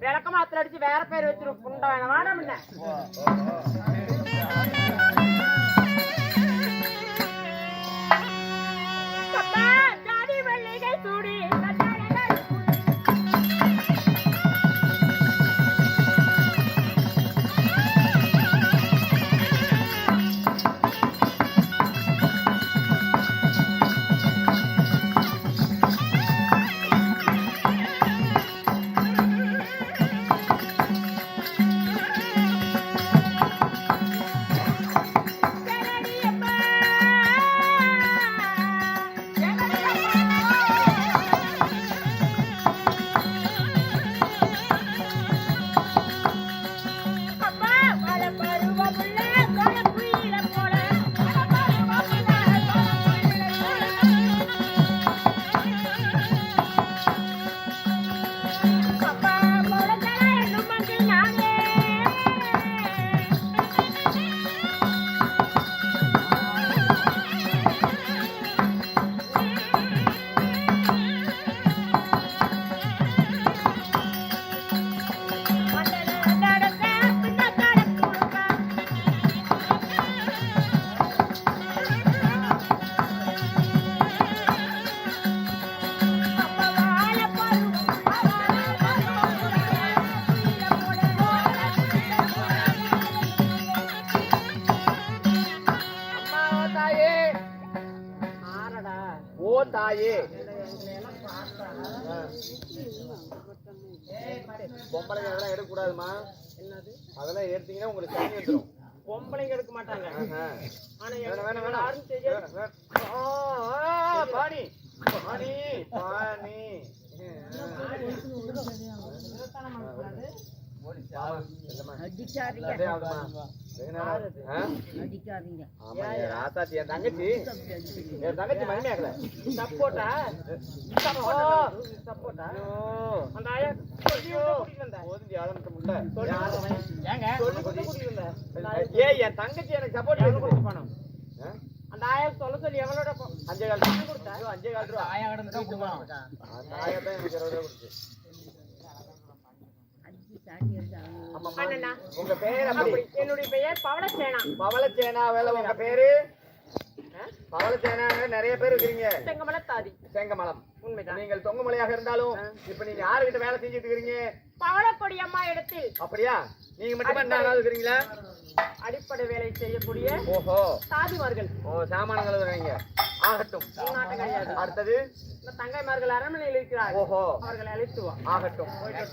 விளக்கமாத்துல அடிச்சு வேற பேர் வச்சிரும் புண்டை வேணாம் தாயே. பொம்பளை அதெல்லாம் எடுக்கக்கூடாதுமா. என்னது? அதெல்லாம் எடுத்தீங்கன்னா உங்களுக்கு தண்ணி வந்துடும் பொம்பளைங்க எடுக்க மாட்டாங்க. ஆனா வேணாம் வேணாம் தங்கச்சி என் தங்கச்சி மகிமையாகல சப்போட்டா சப்போட்டா அந்த ஆயா என் தங்கச்சி எனக்கு சப்போர்ட் கொடுத்து பணம் அந்த ஆயா சொல்ல சொல்லி எவ்வளோட அஞ்சே கால் கொடுத்தா அஞ்சே கால் ரூபா ஆயா கடந்து வீட்டுக்கு போனோம் அந்த ஆயா தான் எனக்கு இருபது ரூபா கொடுத்து உங்க பேர் அப்படி. என்னுடைய பெயர் பவளசேனா பவளச்சேனா வேலை உங்க பேரு? பவளச்சேனா நிறைய பேர் இருக்கிறீங்க. செங்கமல தாதி செங்கமலம். உண்மைதான். நீங்கள் தொங்குமலையாக இருந்தாலும் இப்ப நீங்க யாருகிட்ட வேலை செஞ்சுட்டு இருக்கிறீங்க? பவளக்கொடி அம்மா இடத்தில். அப்படியா? நீங்க மட்டும் என்ன இருக்கிறீங்களா? அடிப்படை வேலை செய்யக்கூடிய ஓஹோ. தாதிமார்கள் ஓ சாமான்கள் கழுவுறீங்க ஆகட்டும். அடுத்தது? தங்கைமார்கள் அரண்மனையில் இருக்கிறார் ஓஹோ. அவர்களை அழைத்து வா. ஆகட்டும். போயிட்டு